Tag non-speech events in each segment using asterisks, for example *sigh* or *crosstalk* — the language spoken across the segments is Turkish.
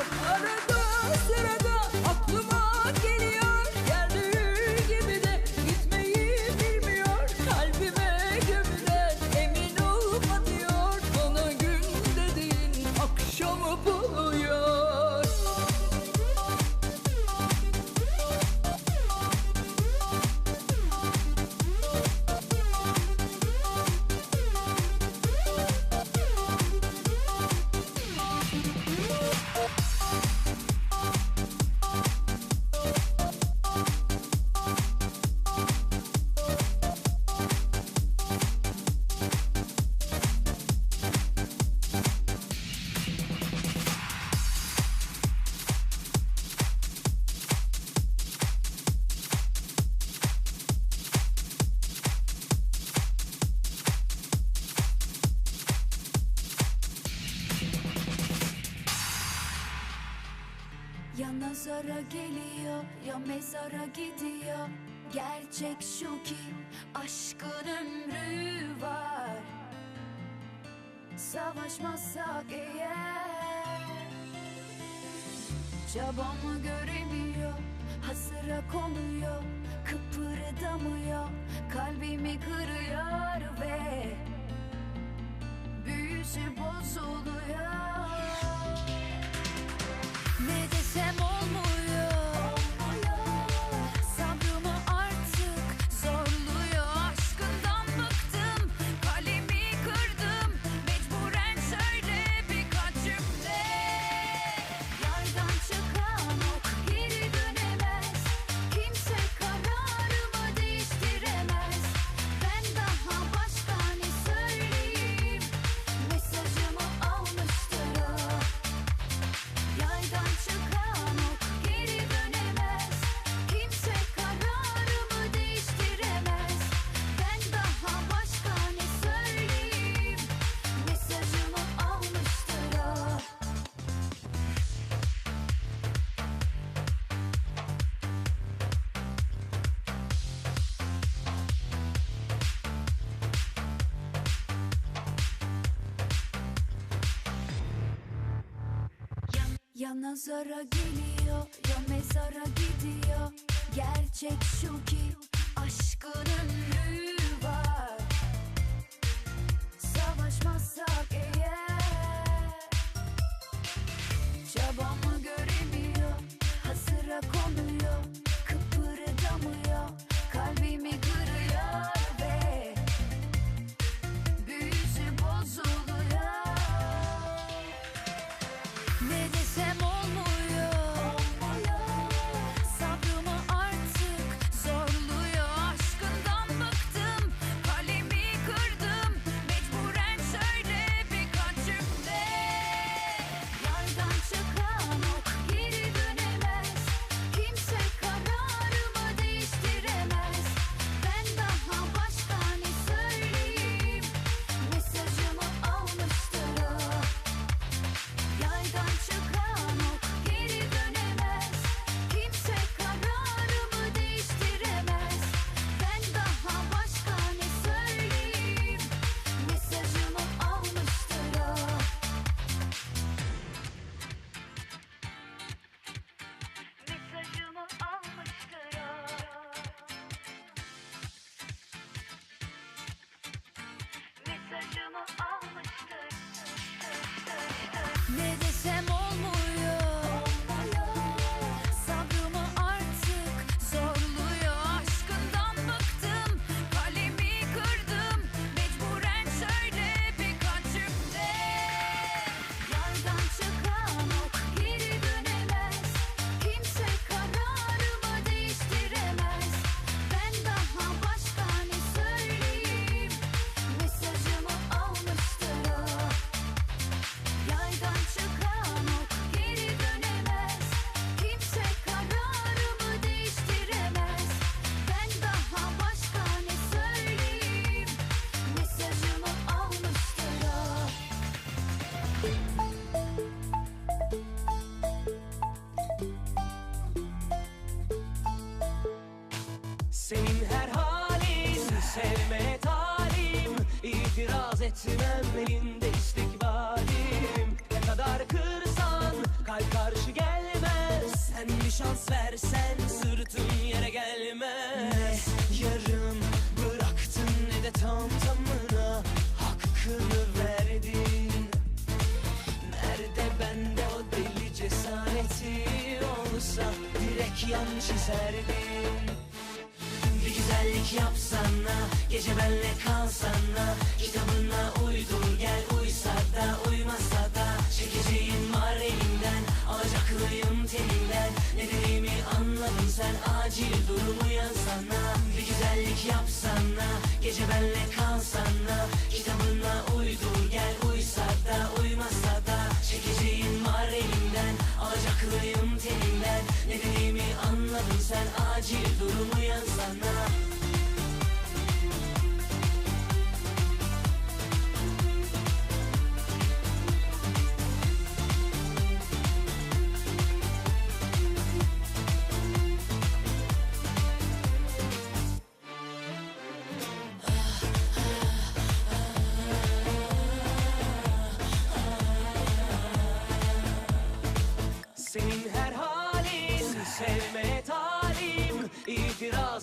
Arada sırada Ya nazara geliyor ya mezara gidiyor. Gerçek şu ki aşkın ömrü var. Savaşmazsak eğer Çabamı göremiyor? Hasıra konuyor Kıpırdamıyor. Kalbimi kırıyor ve Büyüsü bozuluyor. Ne desem olmuyor Ya nazara geliyor ya mezara gidiyor. Gerçek şu ki aşkın ömrü var. Savaşmazsak eğer Çabamı göremiyor Hasıra konuyor şans versen sırtın yere gelmez. Ne yarım bıraktın ne de tam tamına Hakkını verdin. Nerede bende o deli cesareti olsa Direkt yan çizerdin. Bir güzellik yapsana Gece benle kalsana. Kitabına uydur gel Uysa da uymasa da elinden Alacaklıyım telinden Ne dediğimi anladın sen Acil durumu yazsana. Bir güzellik yapsana. Gece benle kalsana. Kitabına uydur. Gel Uysa da uymasa da. Çekeceğin var elinden Alacaklıyım telinden Ne dediğimi anladın sen Acil durumu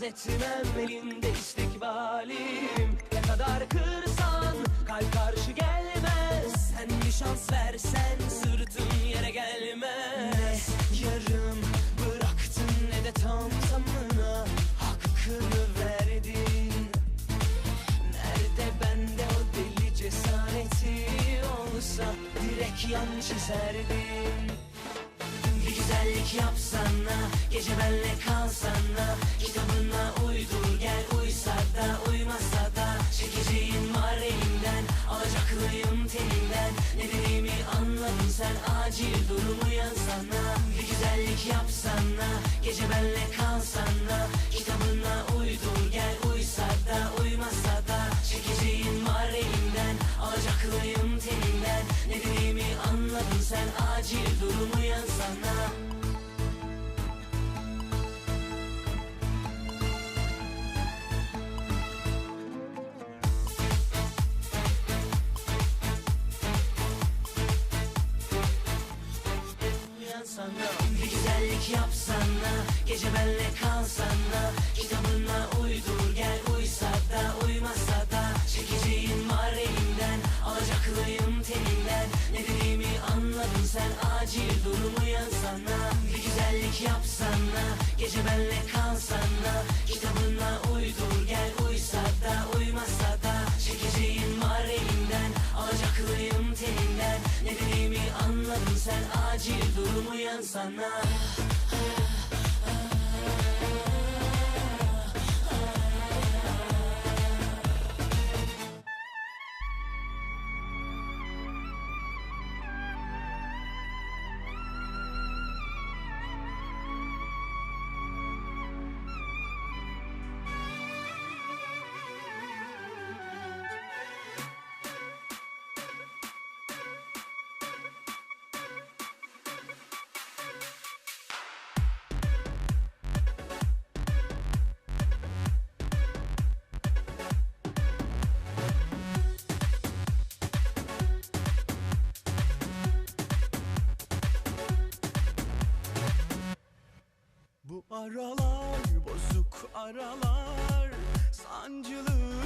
etmem elinde istikbalim Ne kadar kırsan kalp karşı gelmez. Sen bir şans versen sırtın yere gelmez. Ne yarım bıraktın ne de tam tamına Hakkını verdin. Nerede bende o deli cesareti olsa Direkt yan çizerdim. Bir güzellik yapsana Gece benle kalsana Kitabına Alacaklıyım telinden. Ne dediğimi anladın sen. Acil durum uyansana Bir güzellik yapsana. Gece benle kalsana. Kitabına uydur gel uysa da uymasa da. Çekeceğin var elimden. Alacaklıyım telinden. Ne dediğimi anladın sen. Acil durum uyansana Bir güzellik yapsana Gece benle kalsana Kitabına uydur gel uysa da uymasa da. Çekeceğin var elimden Alacaklıyım telinden Ne dediğimi anladın sen Acil durum uyansana Bir güzellik yapsana Gece benle kalsana Kitabına uydur gel uysa da uymasa da. Çekeceğin var elimden Alacaklıyım Ne dediğimi anladın sen Acil durum Bu aralar bozuk aralar Sancılı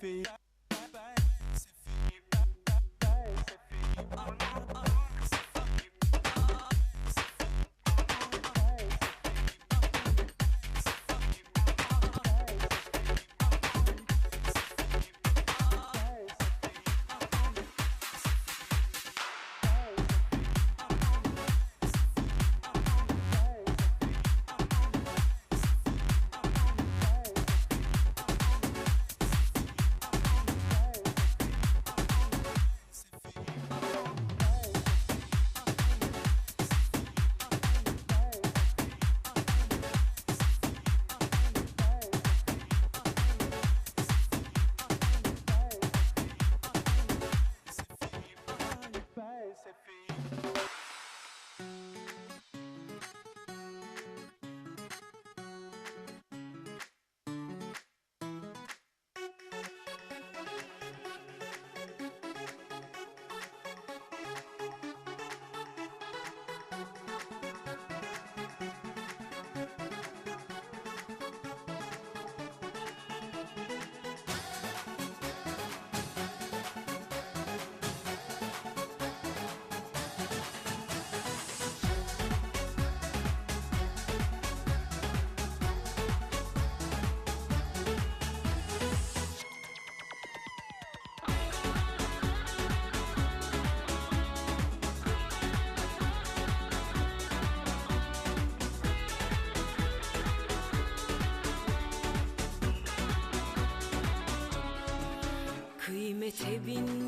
fee. sevin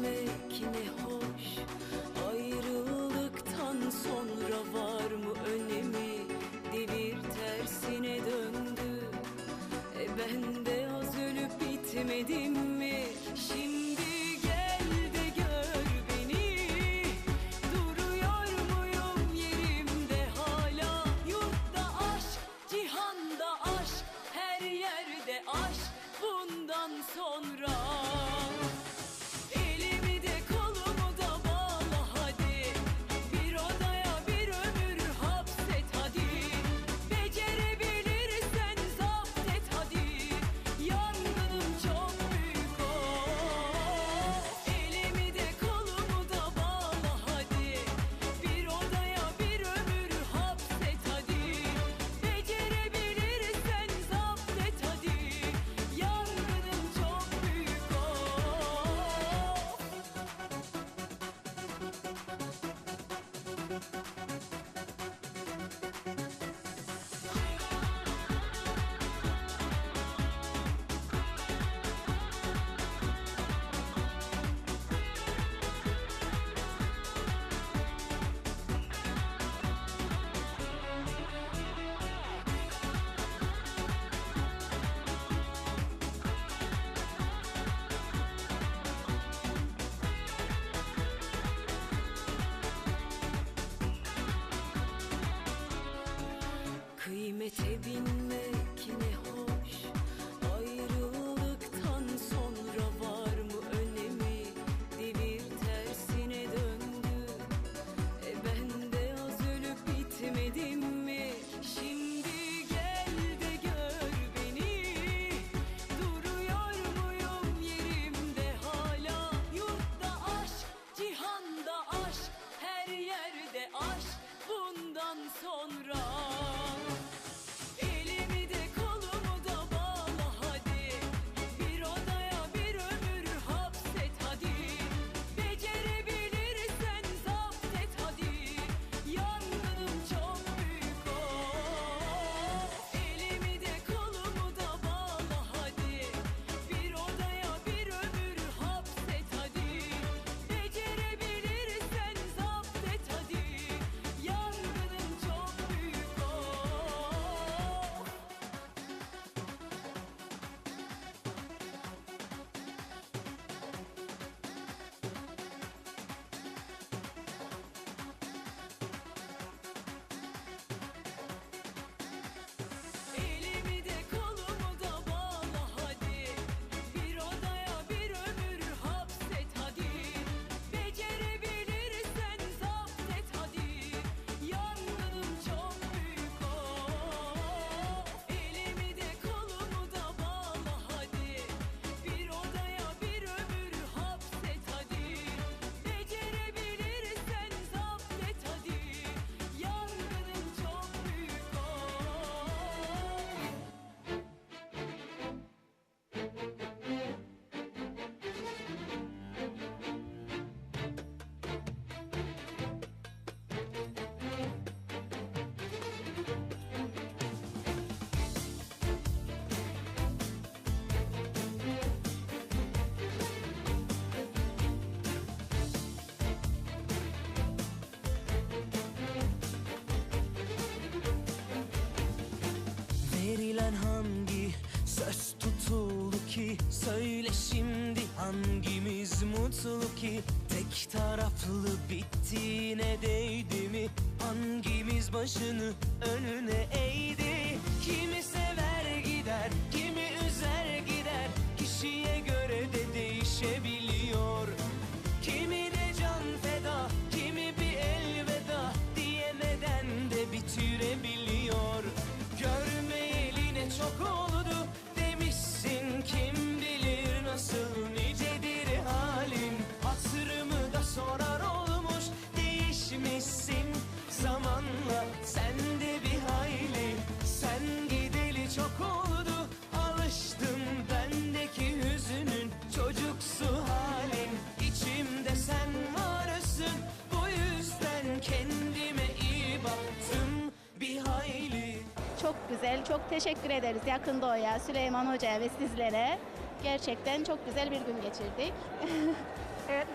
Çok güzel, çok teşekkür ederiz Yakın Doğu'ya, Süleyman Hoca'ya ve sizlere. Gerçekten çok güzel bir gün geçirdik. *laughs* evet,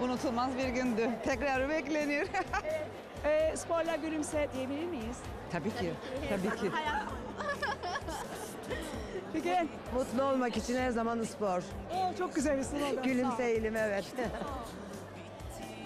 Unutulmaz bir gündü. Tekrar bekleniyor. *laughs* E, sporla gülümse diyebilir miyiz? Tabii ki. Tabii ki. *laughs* Peki. Mutlu olmak için her zaman spor. Oo, çok güzel bir slogan. Gülümseyelim evet.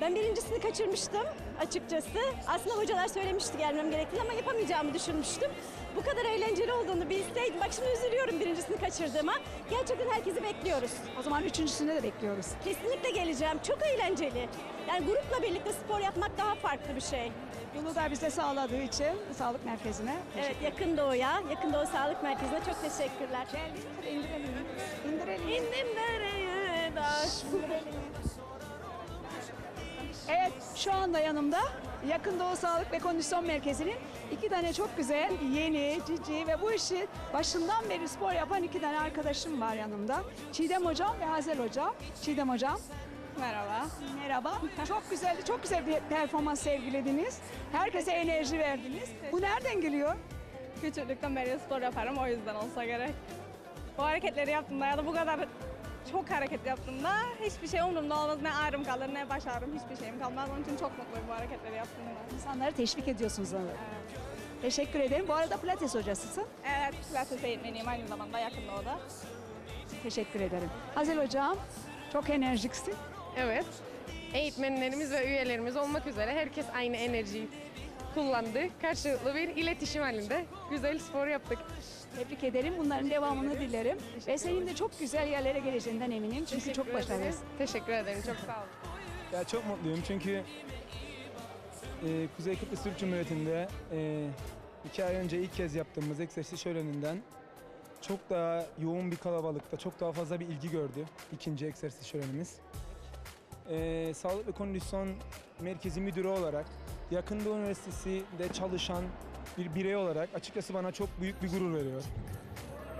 Ben birincisini kaçırmıştım açıkçası. Aslında hocalar söylemişti gelmem gerektiğini ama yapamayacağımı düşünmüştüm. Bu kadar eğlenceli olduğunu bilseydim. Bak şimdi üzülüyorum birincisini kaçırdığıma. Gerçekten herkesi bekliyoruz. O zaman üçüncüsüne de bekliyoruz. Kesinlikle geleceğim. Çok eğlenceli. Yani grupla birlikte spor yapmak daha farklı bir şey. Bunu da bize sağladığı için sağlık merkezine. Evet Yakın Doğu'ya, Yakın Doğu Sağlık Merkezi'ne çok teşekkürler. İndirelim. İndirelim. İndim nereye daş. Evet şu anda yanımda Yakın Doğu Sağlık ve Kondisyon Merkezi'nin iki tane çok güzel, yeni, cici ve bu işi başından beri spor yapan iki tane arkadaşım var yanımda. Çiğdem Hocam ve Hazel Hocam. Çiğdem Hocam. Merhaba. Merhaba. Çok güzel, çok güzel bir performans sergilediniz. Herkese enerji verdiniz. Bu nereden geliyor? Küçüklükten beri spor yaparım o yüzden olsa gerek. Bu hareketleri yaptığımda ya da bu kadar çok hareket yaptığımda hiçbir şey umurumda olmaz. Ne ağrım kalır ne baş ağrım hiçbir şeyim kalmaz. Onun için çok mutluyum bu hareketleri yaptığımda. İnsanları teşvik ediyorsunuz onları. Teşekkür ederim. Bu arada pilates hocasısın. Evet, pilates eğitmeniyim aynı zamanda yakın doğuda. Teşekkür ederim. Hazel Hocam çok enerjiksin. Evet. Eğitmenlerimiz ve üyelerimiz olmak üzere herkes aynı enerjiyi kullandı. Karşılıklı bir iletişim halinde güzel spor yaptık. Tebrik ederim. Bunların devamını dilerim. Ve senin de çok güzel yerlere geleceğinden eminim. Çünkü Teşekkür çok başarılısın. ederim. Teşekkür ederim. Çok sağ olun. Ya çok mutluyum çünkü e, Kuzey Kıbrıs Türk Cumhuriyeti'nde e, iki ay önce ilk kez yaptığımız egzersiz şöleninden çok daha yoğun bir kalabalıkta, çok daha fazla bir ilgi gördü ikinci egzersiz şölenimiz. E, Sağlık ve Kondisyon Merkezi Müdürü olarak yakında üniversitesinde çalışan bir birey olarak açıkçası bana çok büyük bir gurur veriyor.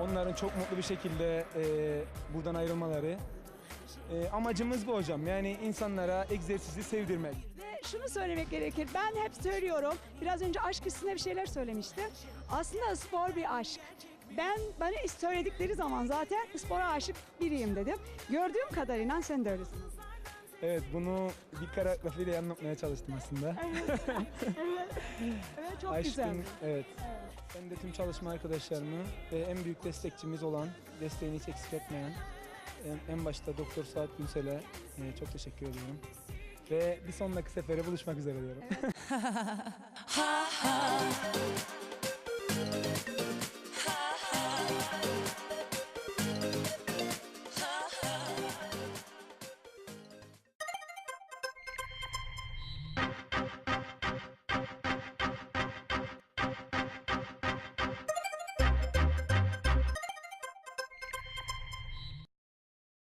Onların çok mutlu bir şekilde e, buradan ayrılmaları. E, amacımız bu hocam. Yani insanlara egzersizi sevdirmek. Ve şunu söylemek gerekir. Ben hep söylüyorum. Biraz önce aşk üstüne bir şeyler söylemiştim. Aslında spor bir aşk. Ben bana söyledikleri zaman zaten spora aşık biriyim dedim. Gördüğüm kadarıyla sen de öylesin. Evet bunu bir kara lafıyla anlatmaya çalıştım aslında. Evet *laughs* çok Aşkın, güzel. evet. Ben de tüm çalışma arkadaşlarımı ve en büyük destekçimiz olan, desteğini hiç eksik etmeyen en, başta Doktor Saat Günsel'e e, çok teşekkür ediyorum. Ve bir sonraki sefere buluşmak üzere diyorum. *laughs*